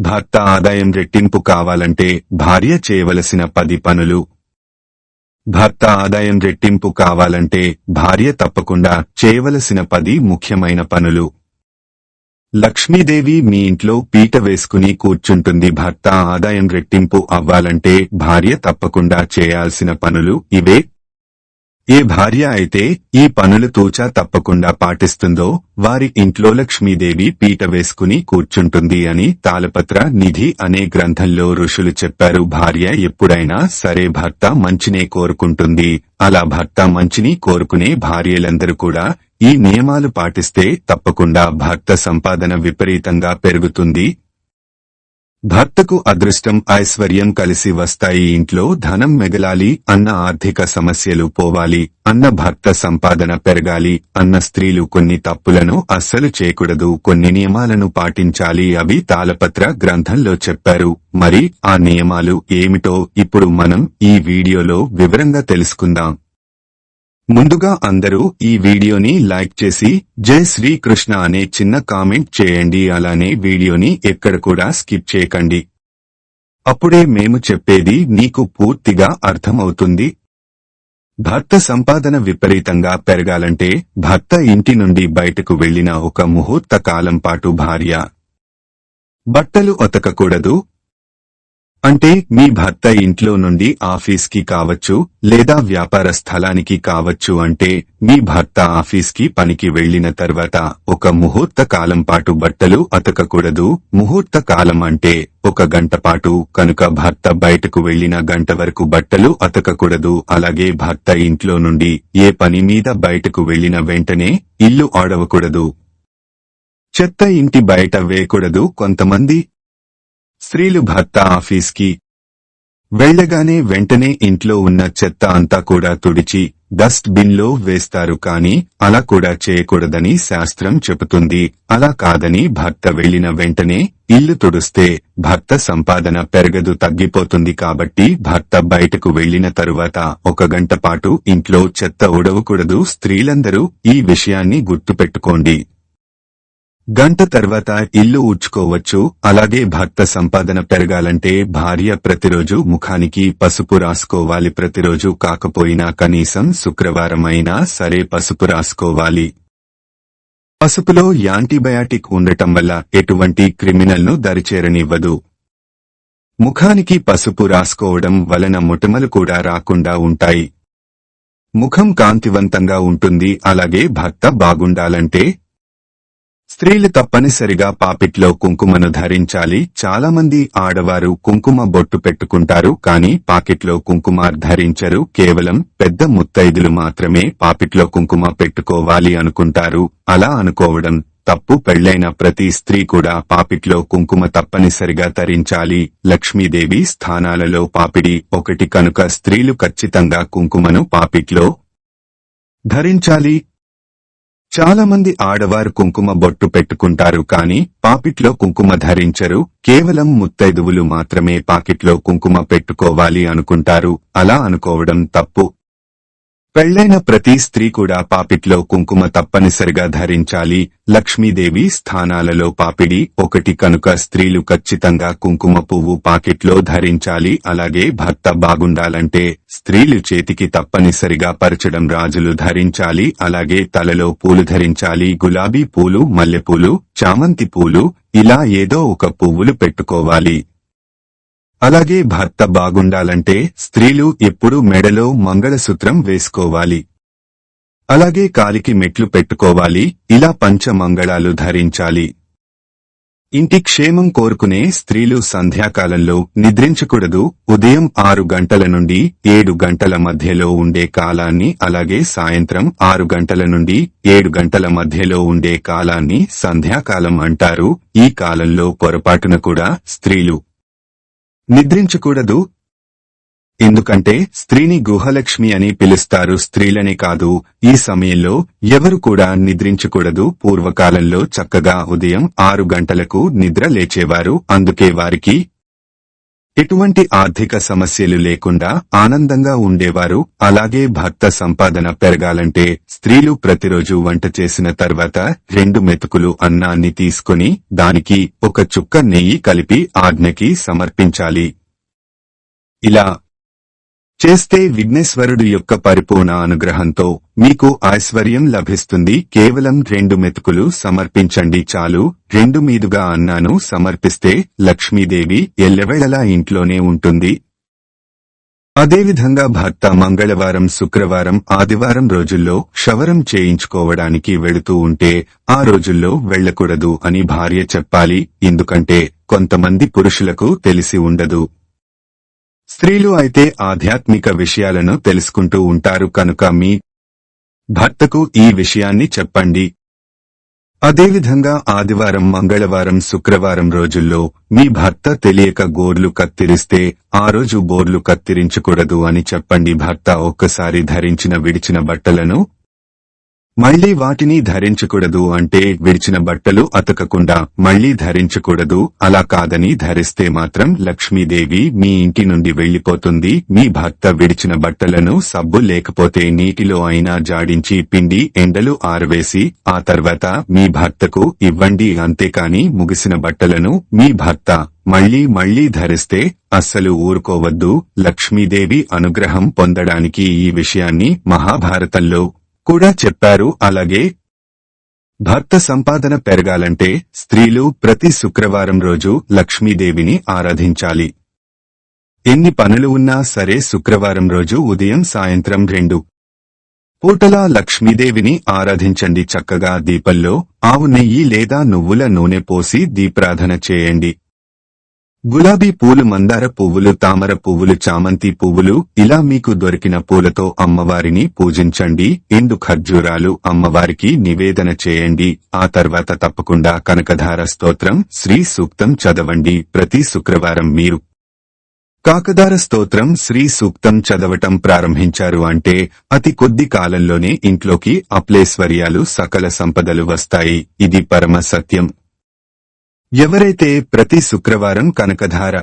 భర్త ఆదాయం రెట్టింపు కావాలంటే భార్య చేయవలసిన పది పనులు. భర్త ఆదాయం రెట్టింపు కావాలంటే భార్య తప్పకుండా చేయవలసిన పది ముఖ్యమైన పనులు. లక్ష్మీదేవి మీ ఇంట్లో పీట వేసుకుని కూర్చుంటుంది. భర్త ఆదాయం రెట్టింపు అవ్వాలంటే భార్య తప్పకుండా చేయాల్సిన పనులు ఇవే. ఏ భార్య అయితే ఈ పనులు తూచా తప్పకుండా పాటిస్తుందో వారి ఇంట్లో లక్ష్మీదేవి పీట వేసుకుని కూర్చుంటుంది అని తాళపత్ర నిధి అనే గ్రంథంలో ఋషులు చెప్పారు. భార్య ఎప్పుడైనా సరే భర్త మంచినే కోరుకుంటుంది. అలా భర్త మంచిని కోరుకునే భార్యలందరూ కూడా ఈ నియమాలు పాటిస్తే తప్పకుండా భర్త సంపాదన విపరీతంగా పెరుగుతుంది. భర్తకు అదృష్టం ఐశ్వర్యం కలిసి వస్తాయి. ఇంట్లో ధనం మెగలాలి అన్న ఆర్థిక సమస్యలు పోవాలి అన్న భర్త సంపాదన పెరగాలి అన్న స్త్రీలు కొన్ని తప్పులను అస్సలు చేయకూడదు కొన్ని నియమాలను పాటించాలి. అవి తాళపత్ర గ్రంథంలో చెప్పారు. మరి ఆ నియమాలు ఏమిటో ఇప్పుడు మనం ఈ వీడియోలో వివరంగా తెలుసుకుందాం. ముందుగా అందరూ ఈ వీడియోని లైక్ చేసి జై శ్రీకృష్ణ అనే చిన్న కామెంట్ చేయండి. అలానే వీడియోని ఎక్కడ కూడా స్కిప్ చేయకండి. అప్పుడే మేము చెప్పేది నీకు పూర్తిగా అర్థమవుతుంది. భర్త సంపాదన విపరీతంగా పెరగాలంటే భర్త ఇంటి నుండి బయటకు వెళ్ళిన ఒక ముహూర్త కాలం పాటు భార్య. బట్టలు ఉతకకూడదు అంటే మీ భర్త ఇంట్లో నుండి ఆఫీస్కి కావచ్చు లేదా వ్యాపార స్థలానికి కావచ్చు అంటే మీ భర్త ఆఫీస్కి పనికి వెళ్ళిన తర్వాత ఒక ముహూర్త కాలం పాటు బట్టలు అతకకూడదు. ముహూర్త కాలం అంటే ఒక గంట పాటు కనుక భర్త బయటకు వెళ్ళిన గంట వరకు బట్టలు అతకకూడదు. అలాగే భర్త ఇంట్లో నుండి ఏ పని మీద బయటకు వెళ్ళిన వెంటనే ఇల్లు ఆడవకూడదు. చెత్త ఇంటి బయట వేయకూడదు. కొంతమంది స్త్రీలు భర్త ఆఫీస్కి వెళ్ళగానే వెంటనే ఇంట్లో ఉన్న చెత్త అంతా కూడా తుడిచి డస్ట్ బిన్లో వేస్తారు కాని అలా కూడా చేయకూడదని శాస్త్రం చెబుతుంది. అలా కాదని భర్త వెళ్ళిన వెంటనే ఇల్లు తుడుస్తే భర్త సంపాదన పెరగదు తగ్గిపోతుంది కాబట్టి భర్త బయటకు వెళ్ళిన తరువాత ఒక గంట పాటు ఇంట్లో చెత్త ఉడవకూడదు స్త్రీలందరూ ఈ విషయాన్ని గుర్తుపెట్టుకోండి. గంట తర్వాత ఇల్లు ఊడ్చుకోవచ్చు అలాగే భర్త సంపాదన పెరగాలంటే భార్య ప్రతిరోజు ముఖానికి పసుపు రాసుకోవాలి ప్రతిరోజు కాకపోయినా కనీసం శుక్రవారం అయినా సరే పసుపు రాసుకోవాలి. పసుపులో యాంటీబయాటిక్ ఉండటం వల్ల ఎటువంటి క్రిమినల్ను దరిచేరనివ్వదు. ముఖానికి పసుపు రాసుకోవడం వలన ముటమలు కూడా రాకుండా ఉంటాయి. ముఖం కాంతివంతంగా ఉంటుంది అలాగే భర్త బాగుండాలంటే స్త్రీలు తప్పనిసరిగా పాపిట్లో కుంకుమను ధరించాలి. చాలా మంది ఆడవారు కుంకుమ బొట్టు పెట్టుకుంటారు కానీ పాకిట్లో కుంకుమ ధరించరు. కేవలం పెద్ద ముత్తైదులు మాత్రమే పాపిట్లో కుంకుమ పెట్టుకోవాలి అనుకుంటారు. అలా అనుకోవడం తప్పు. పెళ్ళైన ప్రతి స్త్రీ కూడా పాపిట్లో కుంకుమ తప్పనిసరిగా ధరించాలి. లక్ష్మీదేవి స్థానాలలో పాపిడి ఒకటి కనుక స్త్రీలు ఖచ్చితంగా కుంకుమను పాపిట్లో ధరించాలి. చాలా మంది ఆడవారు కుంకుమ బొట్టు పెట్టుకుంటారు కాని పాపిట్లో కుంకుమ ధరించరు. కేవలం ముత్తైదువులు మాత్రమే పాకిట్లో కుంకుమ పెట్టుకోవాలి అనుకుంటారు. అలా అనుకోవడం తప్పు. పెళ్ళైన ప్రతి స్త్రీ కూడా పాపిట్లో కుంకుమ తప్పనిసరిగా ధరించాలి. లక్ష్మీదేవి స్థానాలలో పాపిడి ఒకటి కనుక స్త్రీలు ఖచ్చితంగా కుంకుమ పువ్వు పాకెట్లో ధరించాలి. అలాగే భర్త బాగుండాలంటే స్త్రీలు చేతికి తప్పనిసరిగా పరచడం రాజులు ధరించాలి. అలాగే తలలో పూలు ధరించాలి. గులాబీ పూలు మల్లెపూలు చామంతి పూలు ఇలా ఏదో ఒక పువ్వులు పెట్టుకోవాలి. అలాగే భర్త బాగుండాలంటే స్త్రీలు ఎప్పుడూ మెడలో మంగళసూత్రం వేసుకోవాలి. అలాగే కాలికి మెట్లు పెట్టుకోవాలి ఇలా పంచమంగళాలు ధరించాలి. ఇంటి క్షేమం కోరుకునే స్త్రీలు సంధ్యాకాలంలో నిద్రించకూడదు ఉదయం ఆరు గంటల నుండి ఏడు గంటల మధ్యలో ఉండే కాలాన్ని అలాగే సాయంత్రం ఆరు గంటల నుండి ఏడు గంటల మధ్యలో ఉండే కాలాన్ని సంధ్యాకాలం అంటారు. ఈ కాలంలో పొరపాటున కూడా స్త్రీలు నిద్రించకూడదు. ఎందుకంటే స్త్రీని గుహలక్ష్మి అని పిలుస్తారు స్త్రీలని కాదు. ఈ సమయంలో ఎవరు కూడా నిద్రించకూడదు. పూర్వకాలంలో చక్కగా ఉదయం ఆరు గంటలకు నిద్ర లేచేవారు. అందుకే వారికి ఎటువంటి ఆర్థిక సమస్యలు లేకుండా ఆనందంగా ఉండేవారు. అలాగే భర్త సంపాదన పెరగాలంటే స్త్రీలు ప్రతిరోజు వంట చేసిన తర్వాత రెండు మెతుకులు అన్నాన్ని తీసుకుని దానికి ఒక చుక్క నెయ్యి కలిపి ఆజ్ఞకి సమర్పించాలి. ఇలా చేస్తే విఘ్నేశ్వరుడు యొక్క పరిపూర్ణ అనుగ్రహంతో మీకు ఐశ్వర్యం లభిస్తుంది. కేవలం రెండు మెతుకులు సమర్పించండి చాలు. రెండు మీదుగా అన్నాను సమర్పిస్తే లక్ష్మీదేవి ఎల్లవేళలా ఇంట్లోనే ఉంటుంది. అదేవిధంగా భర్త మంగళవారం శుక్రవారం ఆదివారం రోజుల్లో క్షవరం చేయించుకోవడానికి వెళుతూ ఉంటే ఆ రోజుల్లో వెళ్ళకూడదు అని భార్య చెప్పాలి. ఎందుకంటే కొంతమంది పురుషులకు తెలిసి ఉండదు. స్త్రీలు అయితే ఆధ్యాత్మిక విషయాలను తెలుసుకుంటూ ఉంటారు కనుక మీ భర్తకు ఈ విషయాన్ని చెప్పండి. అదేవిధంగా ఆదివారం మంగళవారం శుక్రవారం రోజుల్లో మీ భర్త తెలియక గోర్లు కత్తిరిస్తే ఆ రోజు బోర్లు కత్తిరించకూడదు అని చెప్పండి. భర్త ఒక్కసారి ధరించిన విడిచిన బట్టలను మళ్ళీ వాటిని ధరించకూడదు అంటే విడిచిన బట్టలు అతకకుండా మళ్ళీ ధరించకూడదు. అలా కాదని ధరిస్తే మాత్రం లక్ష్మీదేవి మీ ఇంటి నుండి వెళ్ళిపోతుంది మీ భర్త విడిచిన బట్టలను సబ్బు లేకపోతే నీటిలో అయినా జాడించి పిండి ఎండలు ఆరవేసి ఆ తర్వాత మీ భర్తకు ఇవ్వండి అంతేకాని ముగిసిన బట్టలను మీ భర్త మళ్ళీ మళ్ళీ ధరిస్తే అస్సలు ఊరుకోవద్దు. లక్ష్మీదేవి అనుగ్రహం పొందడానికి ఈ విషయాన్ని మహాభారతంలో కూడా చెప్పారు. అలాగే భర్త సంపాదన పెరగాలంటే స్త్రీలు ప్రతి శుక్రవారం రోజు లక్ష్మీదేవిని ఆరాధించాలి. ఎన్ని పనులు ఉన్నా సరే శుక్రవారం రోజు ఉదయం సాయంత్రం రెండు. పూటలా లక్ష్మీదేవిని ఆరాధించండి చక్కగా దీపంలో ఆవు నెయ్యి లేదా నువ్వుల నూనె పోసి దీప్రాధన చేయండి. గులాబీ పూలు మందార పువ్వులు తామర పువ్వులు చామంతి పువ్వులు ఇలా మీకు దొరికిన పూలతో అమ్మవారిని పూజించండి. ఎండు ఖర్జూరాలు అమ్మవారికి నివేదన చేయండి. ఆ తర్వాత తప్పకుండా కనకధార స్తోత్రం శ్రీ సూక్తం చదవండి. ప్రతి శుక్రవారం మీరు కాకదార స్తోత్రం శ్రీ సూక్తం చదవటం ప్రారంభించారు అంటే అతి కొద్ది కాలంలోనే ఇంట్లోకి అప్లేశ్వర్యాలు సకల సంపదలు వస్తాయి. ఇది పరమ సత్యం. ఎవరైతే ప్రతి శుక్రవారం కనకధార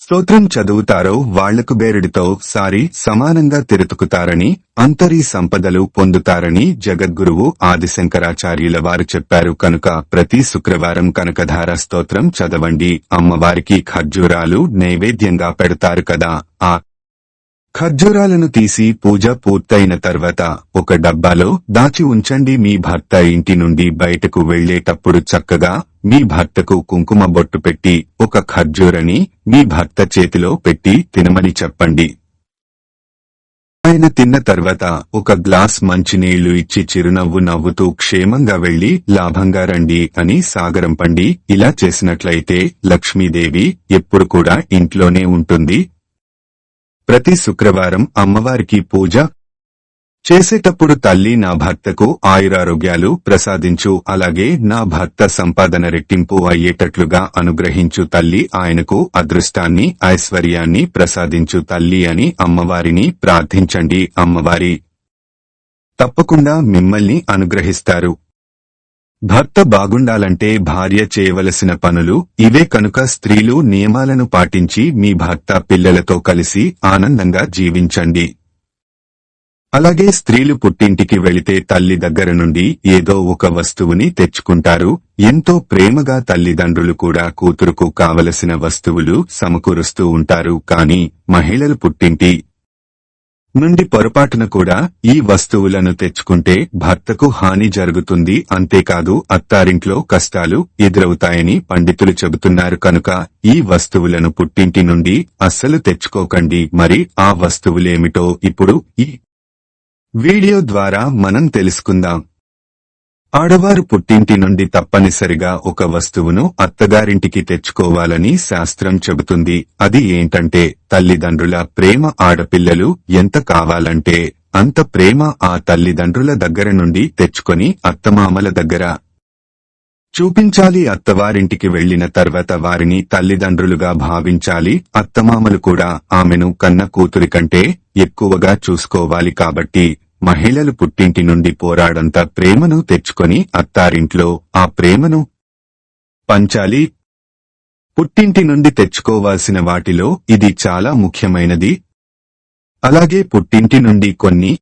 స్తోత్రం చదువుతారో వాళ్ళకు బేరుడితో సారి సమానంగా తిరుతుకుతారని అంతరీ సంపదలు పొందుతారని జగద్గురువు ఆదిశంకరాచార్యుల వారు చెప్పారు కనుక ప్రతి శుక్రవారం కనకధార స్తోత్రం చదవండి. అమ్మవారికి ఖర్జూరాలు నైవేద్యంగా పెడతారు కదా. ఆ ఖర్జూరాలను తీసి పూజ పూర్తయిన తర్వాత ఒక డబ్బాలో దాచి ఉంచండి. మీ భర్త ఇంటి నుండి బయటకు వెళ్ళేటప్పుడు చక్కగా మీ భర్తకు కుంకుమ బొట్టు పెట్టి ఒక ఖర్జూరని మీ భర్త చేతిలో పెట్టి తినమని చెప్పండి. ఆయన తిన్న తర్వాత ఒక గ్లాస్ మంచినీళ్ళు ఇచ్చి చిరునవ్వు నవ్వుతూ క్షేమంగా వెళ్ళి లాభంగా రండి అని సాగరంపండి ఇలా చేసినట్లయితే లక్ష్మీదేవి ఎప్పుడు కూడా ఇంట్లోనే ఉంటుంది. ప్రతి శుక్రవారం అమ్మవారికి పూజ చేసేటప్పుడు తల్లి నా భర్తకు ఆయురారోగ్యాలు ప్రసాదించు అలాగే నా భర్త సంపాదన రెట్టింపు అయ్యేటట్లుగా అనుగ్రహించు తల్లి ఆయనకు అదృష్టాన్ని ఐశ్వర్యాన్ని ప్రసాదించు తల్లి అని అమ్మవారిని ప్రార్థించండి అమ్మవారి. తప్పకుండా మిమ్మల్ని అనుగ్రహిస్తారు. భర్త బాగుండాలంటే భార్య చేయవలసిన పనులు ఇవే కనుక స్త్రీలు నియమాలను పాటించి మీ భర్త పిల్లలతో కలిసి ఆనందంగా జీవించండి. అలాగే స్త్రీలు పుట్టింటికి వెళితే తల్లి దగ్గర నుండి ఏదో ఒక వస్తువుని తెచ్చుకుంటారు. ఎంతో ప్రేమగా తల్లిదండ్రులు కూడా కూతురుకు కావలసిన వస్తువులు సమకూరుస్తూ ఉంటారు. కాని మహిళలు పుట్టింటి నుండి పొరపాటున కూడా ఈ వస్తువులను తెచ్చుకుంటే భర్తకు హాని జరుగుతుంది. అంతేకాదు అత్తారింట్లో కష్టాలు ఎదురవుతాయని పండితులు చెబుతున్నారు కనుక ఈ వస్తువులను పుట్టింటి నుండి అస్సలు తెచ్చుకోకండి. మరి ఆ వస్తువులేమిటో ఇప్పుడు ఈ వీడియో ద్వారా మనం తెలుసుకుందాం. ఆడవారు పుట్టింటి నుండి తప్పనిసరిగా ఒక వస్తువును అత్తగారింటికి తెచ్చుకోవాలని శాస్త్రం చెబుతుంది. అది ఏంటంటే తల్లిదండ్రుల ప్రేమ ఆడపిల్లలు ఎంత కావాలంటే అంత ప్రేమ ఆ తల్లిదండ్రుల దగ్గర నుండి తెచ్చుకొని అత్తమామల దగ్గర. చూపించాలి అత్తవారింటికి వెళ్ళిన తర్వాత వారిని తల్లిదండ్రులుగా భావించాలి. అత్తమామలు కూడా ఆమెను కన్న కూతురి కంటే ఎక్కువగా చూసుకోవాలి కాబట్టి మహిళలు పుట్టింటి నుండి పోరాడంత ప్రేమను తెచ్చుకొని అత్తారింట్లో ఆ ప్రేమను పంచాలి. పుట్టింటి నుండి తెచ్చుకోవాల్సిన వాటిలో ఇది చాలా ముఖ్యమైనది. అలాగే పుట్టింటి నుండి కొన్ని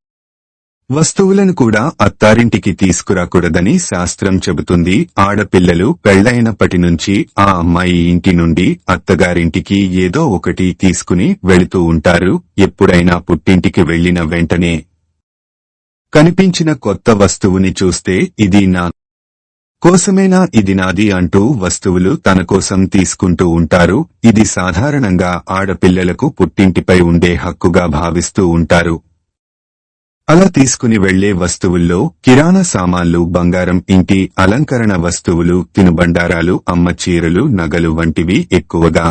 వస్తువులను కూడా అత్తారింటికి తీసుకురాకూడదని శాస్త్రం చెబుతుంది. ఆడపిల్లలు పెళ్ళైనప్పటి నుంచి ఆ అమ్మాయి ఇంటి నుండి అత్తగారింటికి ఏదో ఒకటి తీసుకుని వెళుతూ ఉంటారు. ఎప్పుడైనా పుట్టింటికి వెళ్ళిన వెంటనే కనిపించిన కొత్త వస్తువుని చూస్తే ఇది నా కోసమేనా ఇది నాది అంటూ వస్తువులు తన కోసం తీసుకుంటూ ఉంటారు. ఇది సాధారణంగా ఆడపిల్లలకు పుట్టింటిపై ఉండే హక్కుగా భావిస్తూ ఉంటారు. అలా తీసుకుని వెళ్ళే వస్తువుల్లో కిరాణా సామాన్లు బంగారం ఇంటి అలంకరణ వస్తువులు తినుబండారాలు అమ్మ చీరలు నగలు వంటివి ఎక్కువగా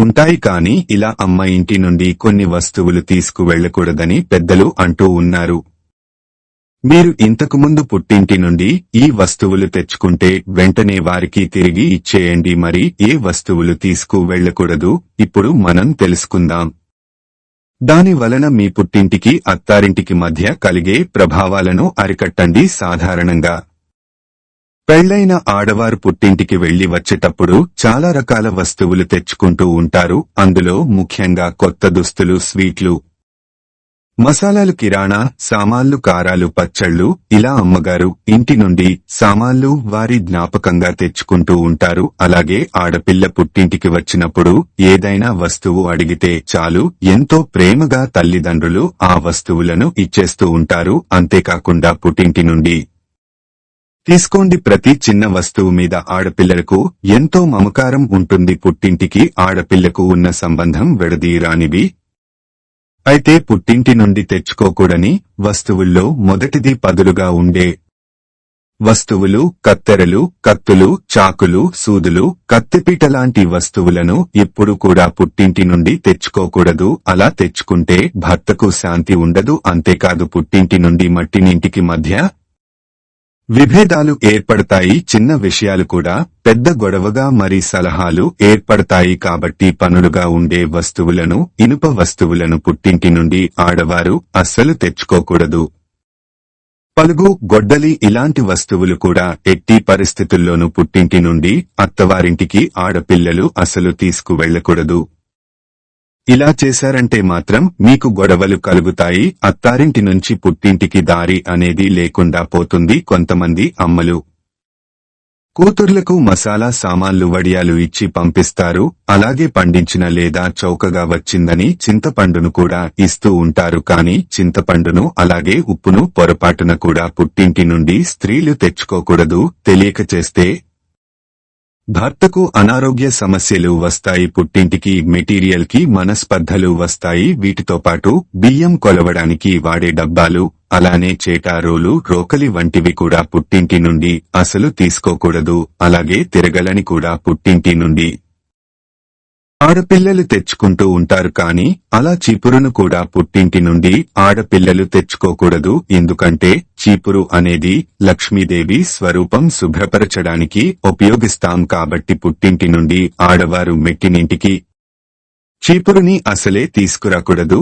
ఉంటాయి కాని ఇలా అమ్మ ఇంటి నుండి కొన్ని వస్తువులు తీసుకువెళ్ళకూడదని పెద్దలు అంటూ ఉన్నారు. మీరు ఇంతకు ముందు పుట్టింటి నుండి ఈ వస్తువులు తెచ్చుకుంటే వెంటనే వారికి తిరిగి ఇచ్చేయండి మరి ఏ వస్తువులు తీసుకు వెళ్ళకూడదు ఇప్పుడు మనం తెలుసుకుందాం. దాని వలన మీ పుట్టింటికి అత్తారింటికి మధ్య కలిగే ప్రభావాలను అరికట్టండి సాధారణంగా. పెళ్ళైన ఆడవారు పుట్టింటికి వెళ్ళి వచ్చేటప్పుడు చాలా రకాల వస్తువులు తెచ్చుకుంటూ ఉంటారు. అందులో ముఖ్యంగా కొత్త దుస్తులు స్వీట్లు మసాలాలు కిరాణా సామాన్లు కారాలు పచ్చళ్ళు. ఇలా అమ్మగారు ఇంటి నుండి సామాన్లు వారి జ్ఞాపకంగా తెచ్చుకుంటూ ఉంటారు. అలాగే ఆడపిల్ల పుట్టింటికి వచ్చినప్పుడు ఏదైనా వస్తువు అడిగితే చాలు ఎంతో ప్రేమగా తల్లిదండ్రులు ఆ వస్తువులను ఇచ్చేస్తూ ఉంటారు. అంతేకాకుండా పుట్టింటి నుండి తీసుకోండి ప్రతి చిన్న వస్తువు మీద ఆడపిల్లలకు ఎంతో మమకారం ఉంటుంది. పుట్టింటికి ఆడపిల్లకు ఉన్న సంబంధం విడదీయరానివి అయితే పుట్టింటి నుండి తెచ్చుకోకూడని వస్తువుల్లో మొదటిది పదులుగా ఉండే వస్తువులు కత్తెరలు కత్తులు చాకులు సూదులు కత్తిపీట లాంటి వస్తువులను ఎప్పుడు కూడా పుట్టింటి నుండి తెచ్చుకోకూడదు. అలా తెచ్చుకుంటే భర్తకు శాంతి ఉండదు. అంతేకాదు పుట్టింటి నుండి మట్టినింటికి మధ్య విభేదాలు ఏర్పడతాయి చిన్న విషయాలు కూడా పెద్ద గొడవగా మరి సలహాలు ఏర్పడతాయి కాబట్టి పనులుగా ఉండే వస్తువులను ఇనుప వస్తువులను పుట్టింటి నుండి ఆడవారు అస్సలు తెచ్చుకోకూడదు. పలుగు గొడ్డలి ఇలాంటి వస్తువులు కూడా ఎట్టి పరిస్థితుల్లోనూ పుట్టింటి నుండి అత్తవారింటికి ఆడపిల్లలు అసలు తీసుకువెళ్ళకూడదు ఇలా చేశారంటే మాత్రం మీకు గొడవలు కలుగుతాయి అత్తారింటి నుంచి పుట్టింటికి దారి అనేది లేకుండా పోతుంది కొంతమంది అమ్మలు. కూతుర్లకు మసాలా సామాన్లు వడియాలు ఇచ్చి పంపిస్తారు అలాగే పండించిన లేదా చౌకగా వచ్చిందని చింతపండును కూడా ఇస్తూ ఉంటారు కాని చింతపండును అలాగే ఉప్పును పొరపాటున కూడా పుట్టింటి నుండి స్త్రీలు తెచ్చుకోకూడదు తెలియక చేస్తే భర్తకు అనారోగ్య సమస్యలు వస్తాయి పుట్టింటికి మెటీరియల్కి మనస్పర్ధలు వస్తాయి వీటితో పాటు బియ్యం కొలవడానికి వాడే డబ్బాలు అలానే చేటారోలు రోకలి వంటివి కూడా పుట్టింటి నుండి అసలు తీసుకోకూడదు అలాగే తిరగలని కూడా పుట్టింటి నుండి ఆడపిల్లలు తెచ్చుకుంటూ ఉంటారు కాని అలా చీపురును కూడా పుట్టింటి నుండి ఆడపిల్లలు తెచ్చుకోకూడదు. ఎందుకంటే చీపురు అనేది లక్ష్మీదేవి స్వరూపం శుభ్రపరచడానికి ఉపయోగిస్తాం కాబట్టి పుట్టింటి నుండి ఆడవారు మెట్టినింటికి చీపురుని అసలే తీసుకురాకూడదు.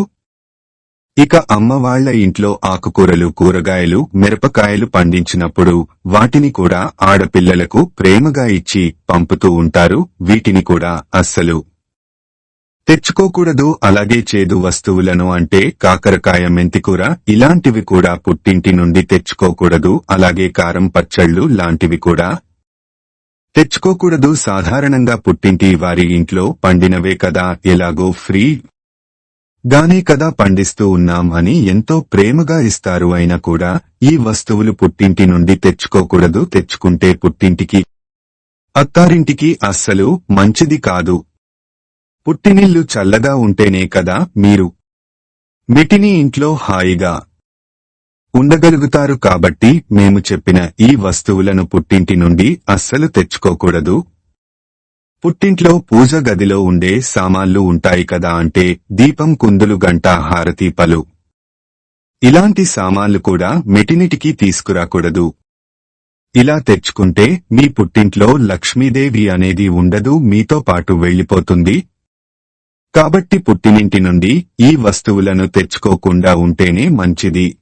ఇక అమ్మవాళ్ళ ఇంట్లో ఆకుకూరలు కూరగాయలు మిరపకాయలు పండించినప్పుడు వాటిని కూడా ఆడపిల్లలకు ప్రేమగా ఇచ్చి పంపుతూ ఉంటారు. వీటిని కూడా అస్సలు తెచ్చుకోకూడదు అలాగే చేదు వస్తువులను అంటే కాకరకాయ మెంతికూర ఇలాంటివి కూడా పుట్టింటి నుండి తెచ్చుకోకూడదు అలాగే కారం పచ్చళ్ళు లాంటివి కూడా తెచ్చుకోకూడదు. సాధారణంగా పుట్టింటి వారి ఇంట్లో పండినవే కదా ఎలాగో ఫ్రీ గానే కదా పండిస్తూ ఉన్నాం అని ఎంతో ప్రేమగా ఇస్తారు. అయినా కూడా ఈ వస్తువులు పుట్టింటి నుండి తెచ్చుకోకూడదు. తెచ్చుకుంటే పుట్టింటికి అత్తారింటికి అస్సలు మంచిది కాదు. పుట్టినిల్లు చల్లగా ఉంటేనే కదా మీరు. మిటిని ఇంట్లో హాయిగా ఉండగలుగుతారు కాబట్టి మేము చెప్పిన ఈ వస్తువులను పుట్టింటి నుండి అస్సలు తెచ్చుకోకూడదు. పుట్టింట్లో పూజ గదిలో ఉండే సామాన్లు ఉంటాయి కదా అంటే దీపం కుందులు గంట హారతి పలు. ఇలాంటి సామాన్లు కూడా మెటినిటికి తీసుకురాకూడదు. ఇలా తెచ్చుకుంటే మీ పుట్టింట్లో లక్ష్మీదేవి అనేది ఉండదు మీతో పాటు వెళ్ళిపోతుంది కాబట్టి పుట్టినింటి నుండి ఈ వస్తువులను తెచ్చుకోకుండా ఉంటేనే మంచిది.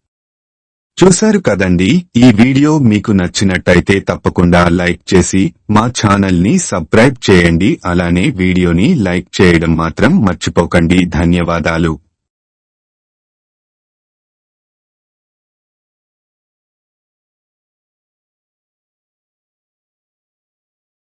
చూశారు కదండి ఈ వీడియో మీకు నచ్చినట్టయితే తప్పకుండా లైక్ చేసి మా ఛానల్ని సబ్స్క్రైబ్ చేయండి అలానే వీడియోని లైక్ చేయడం మాత్రం మర్చిపోకండి ధన్యవాదాలు.